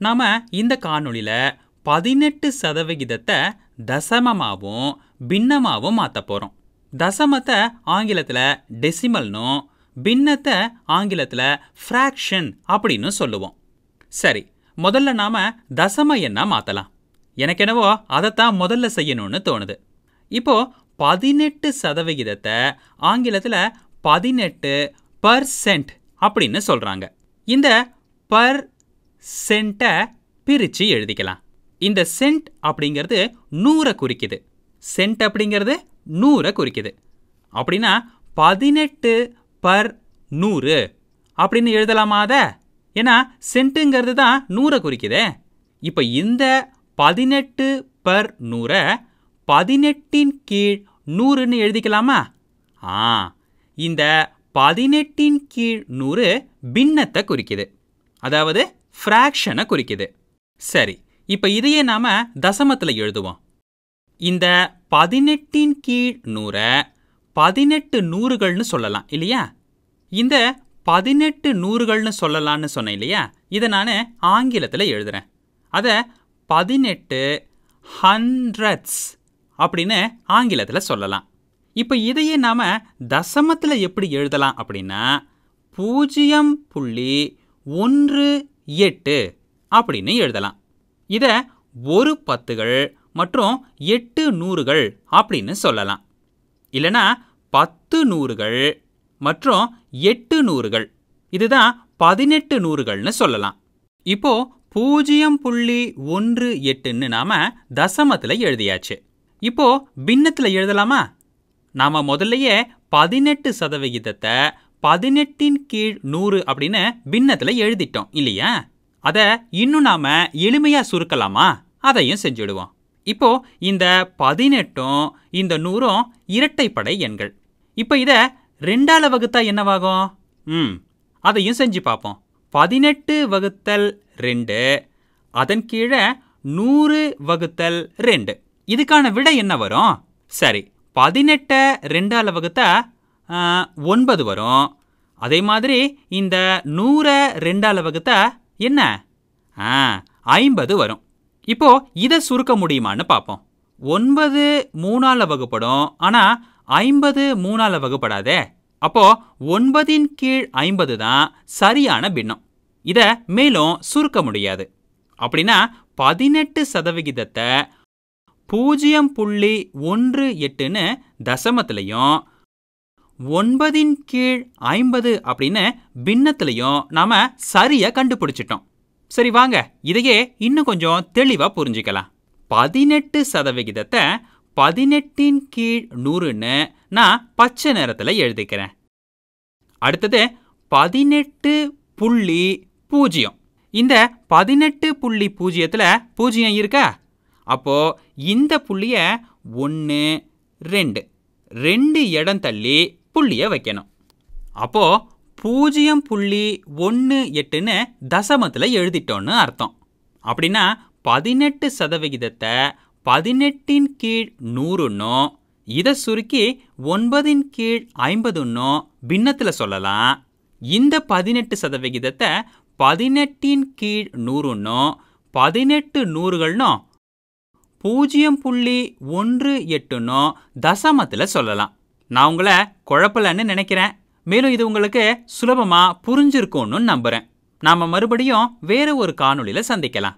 நாம் இந்த காணொளியில் பதினெட்டு சதவிகிதத்தை தசமமாகவும் பின்னமாகவும் மாற்ற போகிறோம் தசமத்தை ஆங்கிலத்தில் டெசிமல்னும் பின்னத்தை ஆங்கிலத்தில் ஃப்ராக்ஷன் அப்படின்னு சொல்லுவோம். சரி முதல்ல நாம் தசம என்ன மாற்றலாம் எனக்கு என்னவோ அதைத்தான் முதல்ல செய்யணும்னு தோணுது. இப்போ பதினெட்டு சதவிகிதத்தை ஆங்கிலத்தில் பதினெட்டு பர்சென்ட் அப்படின்னு சொல்கிறாங்க இந்த பர் சென்ட்டை பிரித்து எழுதிக்கலாம். இந்த சென்ட் அப்படிங்கிறது நூறை குறிக்குது. சென்ட் அப்படிங்கிறது நூறை குறிக்குது. அப்படின்னா பதினெட்டு பர் நூறு அப்படின்னு எழுதலாமா அதை? ஏன்னா சென்ட்டுங்கிறது தான் நூறை குறிக்குதே. இப்போ இந்த பதினெட்டு பர் நூறை பதினெட்டின் கீழ் நூறுன்னு எழுதிக்கலாமா? ஆ இந்த பதினெட்டின் கீழ் நூறு பின்னத்தை குறிக்குது. அதாவது ஃப்ராக்ஷனை குறிக்குது. சரி இப்போ இதையே நாம் தசமத்தில் எழுதுவோம். இந்த பதினெட்டின் கீழ் நூறை பதினெட்டு நூறுகள்னு சொல்லலாம் இல்லையா? இந்த பதினெட்டு நூறுகள்னு சொல்லலாம்னு சொன்னேன் இல்லையா? இதை நான் ஆங்கிலத்தில் எழுதுகிறேன் அதை பதினெட்டு ஹண்ட்ரட்ஸ் அப்படின்னு ஆங்கிலத்தில் சொல்லலாம். இப்போ இதையே நாம் தசமத்தில் எப்படி எழுதலாம் அப்படின்னா பூஜ்ஜியம் புள்ளி ஒன்று எட்டு அப்படின்னு எழுதலாம். இதை ஒரு பத்துகள் மற்றும் எட்டு நூறுகள் அப்படின்னு சொல்லலாம். இல்லைனா பத்து நூறுகள் மற்றும் எட்டு நூறுகள். இதுதான் பதினெட்டு நூறுகள்னு சொல்லலாம். இப்போ பூஜ்ஜியம் புள்ளி ஒன்று எட்டுன்னு நாம தசமத்தில் எழுதியாச்சு. இப்போ பின்னத்தில் எழுதலாமா? நாம முதல்லையே பதினெட்டு சதவிகிதத்தை பதினெட்டின் கீழ் நூறு அப்படின்னு பின்னத்தில் எழுதிட்டோம் இல்லையா? அதை இன்னும் நாம எளிமையா சுருக்கலாமா? அதையும் செஞ்சுடுவோம். இப்போ இந்த பதினெட்டும் இந்த நூறும் இரட்டைப்படை எண்கள். இப்போ இதை ரெண்டால வகுத்தா என்னவாகும்? ம் அதையும் செஞ்சு பார்ப்போம். பதினெட்டு வகுத்தல் ரெண்டு அதன் கீழே நூறு வகுத்தல் ரெண்டு. இதுக்கான விடை என்ன வரும்? சரி பதினெட்டை ரெண்டால வகுத்தா ஒன்பது வரும். அதே மாதிரி இந்த நூறை ரெண்டால் வகுத்தா என்ன? ஆ ஐம்பது வரும். இப்போ இதை சுருக்க முடியுமான்னு பார்ப்போம் ஒன்பது மூணால வகுப்படும் ஆனால் ஐம்பது மூணால வகுப்படாதே. அப்போ ஒன்பதின் கீழ் ஐம்பது தான் சரியான பின்னம். இதை மேலும் சுருக்க முடியாது. அப்படின்னா பதினெட்டு சதவிகிதத்தை பூஜ்ஜியம் புள்ளி ஒன்று எட்டுன்னு தசமத்திலையும் ஒன்பதின் கீழ் ஐம்பது அப்படின்னு பின்னத்திலையும் நாம சரியை கண்டுபிடிச்சிட்டோம். சரி வாங்க. இதையே இன்னும் கொஞ்சம் தெளிவாக புரிஞ்சுக்கலாம். பதினெட்டு சதவிகிதத்தை பதினெட்டின் கீழ் நூறுன்னு நான் பச்சை நிறத்தில் எழுதிக்கிறேன். அடுத்தது பதினெட்டு புள்ளி பூஜ்ஜியம். இந்த பதினெட்டு புள்ளி பூஜ்ஜியத்தில் பூஜ்ஜியம் இருக்கா? அப்போ இந்த புள்ளிய ஒன்று ரெண்டு. ரெண்டு இடம் தள்ளி புள்ளியை வைக்கணும். அப்போது பூஜ்ஜியம் புள்ளி ஒன்று எட்டுன்னு தசமத்தில் எழுதிட்டோன்னு அர்த்தம். அப்படின்னா பதினெட்டு சதவிகிதத்தை பதினெட்டின் கீழ் நூறுன்னும் இதை சுருக்கி ஒன்பதின் கீழ் ஐம்பதுன்னும் பின்னத்தில் சொல்லலாம். இந்த பதினெட்டு சதவிகிதத்தை பதினெட்டின் கீழ் நூறுன்னும் பதினெட்டு நூறுகள்னும் பூஜ்ஜியம் புள்ளி ஒன்று எட்டுன்னும் தசமத்தில் சொல்லலாம். நான் உங்களை குழப்பலன்னு நினைக்கிறேன். மேலும் இது உங்களுக்கு சுலபமாக புரிஞ்சிருக்கும்னு நம்புகிறேன் நாம் மறுபடியும் வேற ஒரு காணொளியில் சந்திக்கலாம்.